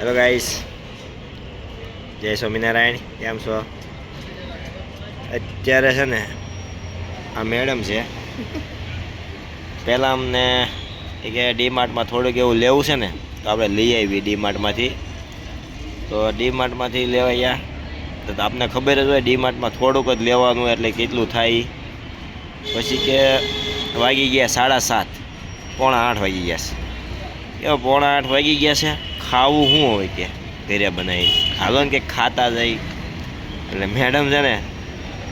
Hello guys જય સ્વામિનારાયણ. કેમ છો? અત્યારે છે ને, આ મેડમ છે. પહેલાં અમને એ કે ડીમાર્ટમાં થોડુંક એવું લેવું છે ને, તો આપણે લઈ આવી ડીમાર્ટમાંથી. તો ડીમાર્ટમાંથી લેવાયા તો આપને ખબર જ હોય, ડીમાર્ટમાં થોડુંક જ લેવાનું એટલે કેટલું થાય. પછી કે વાગી ગયા સાડા સાત. પોણા આઠ વાગી ગયા છે. એવો પોણા આઠ વાગી ગયા છે. ખાવું શું હોય કે? ઘરે બનાવી હાલો ને કે ખાતા જાય એટલે મેડમ છે ને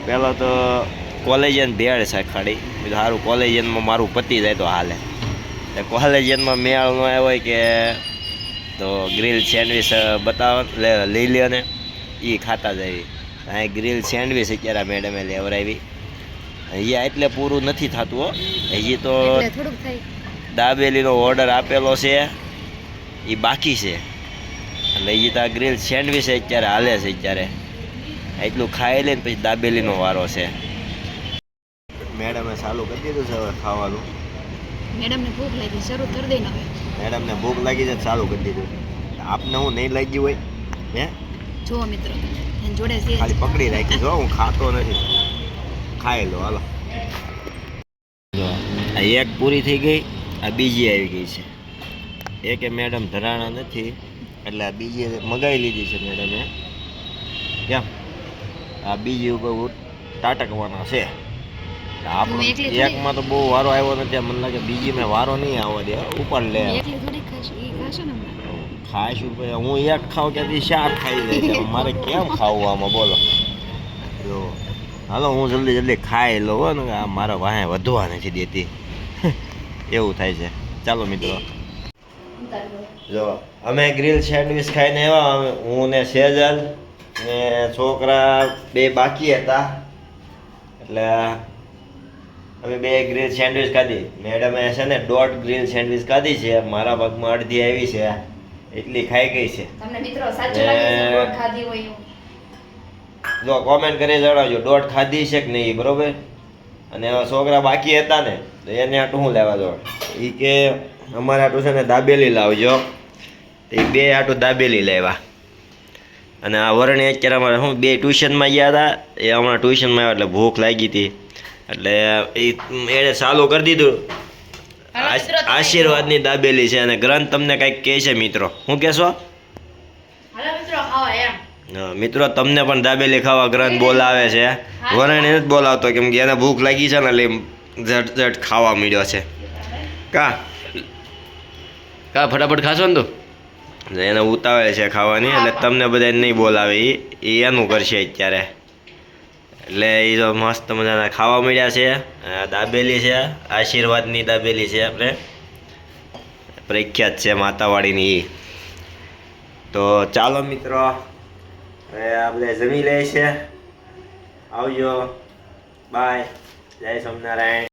પહેલાં તો કોલેજિયન ભેળ છે ખાડી બીજું સારું કોલેજિયનમાં મારું પતી જાય તો હાલે. એટલે કોલેજિયનમાં મેળ ન આવ્યો હોય કે તો ગ્રીલ સેન્ડવિચ બતાવો લઈ લ્યો ને. એ ખાતા જાય. અહીં ગ્રીલ સેન્ડવિચ અત્યારે મેડમે લેવરાવી. અહીંયા એટલે પૂરું નથી થતું હો. હજી તો દાબેલીનો ઓર્ડર આપેલો છે. એ બાકી છે. લઈ એ તો ગ્રીલ સેન્ડવિચ અત્યારે હાલે છે અત્યારે. એટલું ખાઈ લે ને પછી દાબેલીનો વારો છે. મેડમે ચાલુ કરી દીધું છે હવે ખાવાનું. મેડમને ભૂખ લાગી શરૂ કરી દઈને હવે. મેડમને ભૂખ લાગી છે ચાલુ કરી દીધું. આપને હું નહીં લાગી હોય હે? જો મિત્ર એની જોડે છે. ખાલી પકડી રાખી જો હું ખાતો નથી. ખાઈ લો હાલો. જો આ એક પૂરી થઈ ગઈ આ બીજી આવી ગઈ છે. એક એ મેડમ ધરાણા નથી એટલે આ બીજી મગાવી લીધી છે મેડમે કેમ આ બીજી ઉપર ટાટકવાના તાટકવાના છે. આપણો એકમાં તો બહુ વારો આવ્યો નથી મને લાગે બીજી મેં વારો નહીં આવવા દે. ઉપર લે. ખાશ પછી હું એક ખાઉં ત્યાંથી શાક ખાઈ જાય મારે કેમ ખાવું આમાં? બોલો. જો. હાલો હું જલ્દી જલ્દી ખાઈ લઉં હો ને આ મારા વાહે વધવા નથી દેતી. એવું થાય છે. ચાલો મિત્રો. જો અમે ગ્રીલ સેન્ડવિચ ખાઈને આવ્યા હું ને સેજલ ને છોકરા બે બાકી હતા. એટલે અમે બે ગ્રીલ સેન્ડવિચ ખાધી. મેડમે છે ને દોઢ ગ્રીલ સેન્ડવિચ ખાધી છે. મારા ભાગમાં અડધી આવી છે. એટલી ખાઈ ગઈ છે. તમને મિત્રો સાચું લાગે છે ખાધી હોય જો કોમેન્ટ કરી જણાવજો દોઢ ખાધી છે કે નહીં બરોબર? અને છોકરા બાકી હતા ને તો એને આટું શું લેવા દો એ કે અમારે આટું છે ને દાબેલી લાવજો. એ બે આટું દાબેલી લેવા અને આ વરણી અત્યારે અમારે શું બે ટ્યુશનમાં ગયા હતા એ હમણાં ટ્યુશનમાં આવ્યા એટલે ભૂખ લાગી હતી. એટલે એ એણે ચાલુ કરી દીધું. આશ- આશીર્વાદની દાબેલી છે અને ગ્રંથ તમને કંઈક કહે છે મિત્રો. શું કહેશો? હાલો મિત્રો ખાવા એમ. હા, મિત્રો તમને પણ દાબેલી ખાવા ગ્રંથ બોલાવે છે. વરણ એને જ બોલાવતો કેમ કે એને ભૂખ લાગી છે ને એટલે ઝટ ઝટ ખાવા મળ્યો છે. કા? કા ફટાફટ ખાશો ને તું? એને ઉતાવળે છે ખાવાની એટલે તમને બધા નહીં બોલાવે. એ એ એનું કરશે અત્યારે. એટલે એ તો મસ્ત મજાના ખાવા મળ્યા છે. દાબેલી છે આશીર્વાદની દાબેલી છે આપણે. પ્રખ્યાત છે માતાવાડીની એ તો ચાલો મિત્રો હવે આપણે જમી લે છે. આવજો. બાય જય સ્વામિનારાયણ.